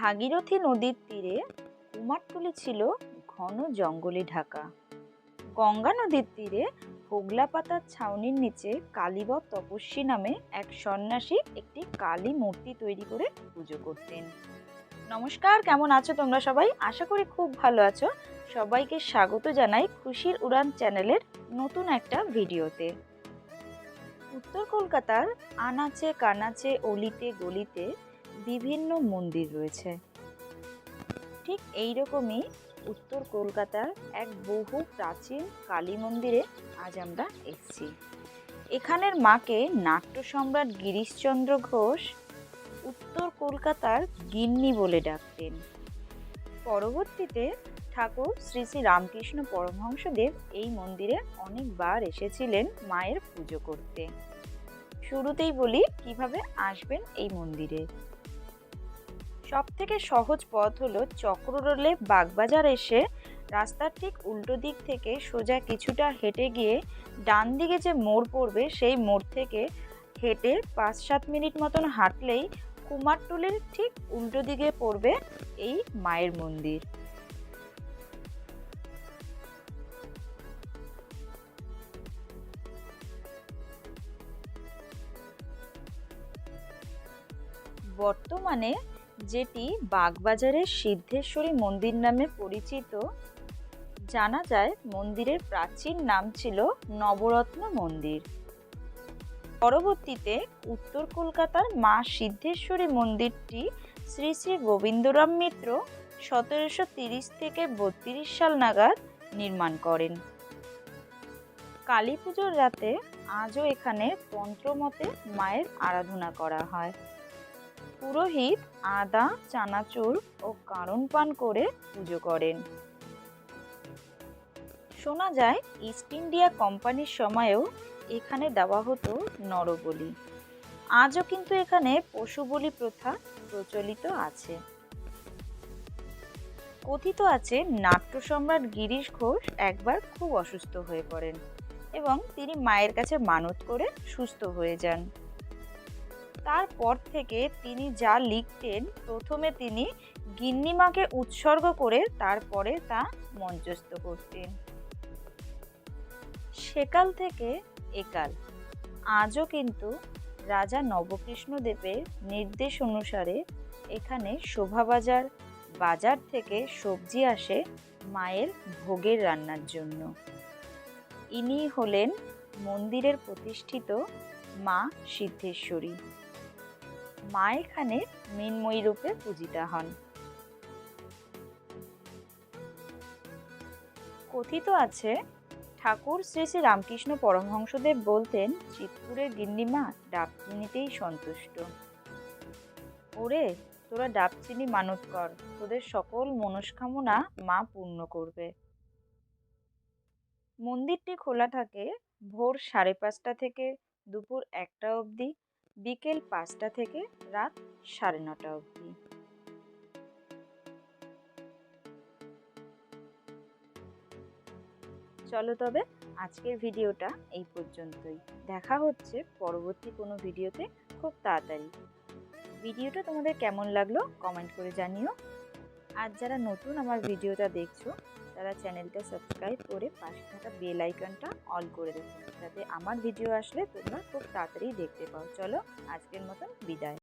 ভাগীরথী নদীর তীরে কুমারটুলি ছিল ঘন জঙ্গলে ঢাকা। গঙ্গা নদীর তীরে হোগলা পাতার ছাউনির নিচে কালীবত তপস্বী নামে এক সন্ন্যাসী একটি কালী মূর্তি তৈরি করে পুজো করতেন। নমস্কার, কেমন আছো তোমরা সবাই? আশা করি খুব ভালো আছো। সবাইকে স্বাগত জানাই খুশির উড়ান চ্যানেলের নতুন একটা ভিডিওতে। উত্তর কলকাতার আনাচে কানাচে অলিতে গলিতে বিভিন্ন মন্দির রয়েছে। ঠিক এই রকমই উত্তর কলকাতার এক বহু প্রাচীন কালী মন্দিরে আজ আমরা এসেছি। এখানের মাকে নাট্য সম্রাট গিরিশচন্দ্র ঘোষ উত্তর কলকাতার গিন্নি বলে ডাকতেন। পরবর্তীতে ঠাকুর শ্রী শ্রী রামকৃষ্ণ পরমহংসদেব এই মন্দিরে অনেকবার এসেছিলেন মায়ের পুজো করতে। শুরুতেই বলি, কীভাবে আসবেন এই মন্দিরে? সব থেকে সহজ পথ হলো চক্ররোলে বাগবাজার এসে রাস্তার ঠিক উল্টো দিক থেকে সোজা কিছুটা হেঁটে গিয়ে ডান দিকে যে মোড় পড়বে, সেই মোড় থেকে হেঁটে পাঁচ সাত মিনিট মতন হাঁটলেই কুমারটুলির ঠিক উল্টো দিকে পড়বে এই মায়ের মন্দির। বর্তমানে যেটি বাগবাজারের সিদ্ধেশ্বরী মন্দির নামে পরিচিত, জানা যায় মন্দিরের প্রাচীন নাম ছিল নবরত্ন মন্দির। পরবর্তীতে উত্তর কলকাতার মা সিদ্ধেশ্বরী মন্দিরটি শ্রী শ্রী গোবিন্দরাম মিত্র সতেরোশো তিরিশ থেকে বত্রিশ সাল নাগাদ নির্মাণ করেন। কালী পুজোর রাতে আজও এখানে তন্ত্রমতে মায়ের আরাধনা করা হয়। পুরোহিত আদা, চানাচুর ও কারণ পান করে পুজো করেন। শোনা যায়, ইস্ট ইন্ডিয়া কোম্পানির সময়েও এখানে দেওয়া হতো নরবলি। আজও কিন্তু এখানে পশু বলি প্রথা প্রচলিত আছে। কথিত আছে, নাট্য সম্রাট গিরিশ ঘোষ একবার খুব অসুস্থ হয়ে পড়েন এবং তিনি মায়ের কাছে মানত করে সুস্থ হয়ে যান। তারপর থেকে তিনি যা লিখতেন, প্রথমে তিনি গিন্নিমাকে উৎসর্গ করে তারপরে তা মঞ্চস্থ করতেন। সেকাল থেকে একাল। আজও কিন্তু রাজা নবকৃষ্ণ দেবের নির্দেশ অনুসারে এখানে শোভাবাজার, বাজার থেকে সবজি আসে মায়ের ভোগের রান্নার জন্য। ইনি হলেন মন্দিরের প্রতিষ্ঠিত মা সিদ্ধেশ্বরী। মা এখানে মৃন্ময়ী রূপে পূজিতা হন। কথিত আছে, ঠাকুর শ্রী শ্রী রামকৃষ্ণ পরমহংসদেব বলতেন, চিতপুরের গিন্নিমা ডাব চিনিতেই সন্তুষ্ট। ওরে, তোরা ডাব চিনি মানত কর, তোদের সকল মনস্কামনা মা পূর্ণ করবে। মন্দিরটি খোলা থাকে ভোর সাড়ে পাঁচটা থেকে দুপুর একটা অবধি বিকেল পাঁচটা থেকে রাত সাড়ে নটা অবধি। চলো তবে আজকের ভিডিওটা এই পর্যন্তই। দেখা হচ্ছে পরবর্তী কোনো ভিডিওতে খুব তাড়াতাড়ি। ভিডিওটা তোমাদের কেমন লাগল কমেন্ট করে জানিও। আর যারা নতুন আমার ভিডিওটা দেখছ তারা চ্যানেলটা সাবস্ক্রাইব করে পাশে থাকা বেল আইকনটা অল করে দেবেন যাতে আমার ভিডিও আসলে তোমরা খুব তাড়াতাড়ি দেখতে পাও। চলো আজকের মতন বিদায়।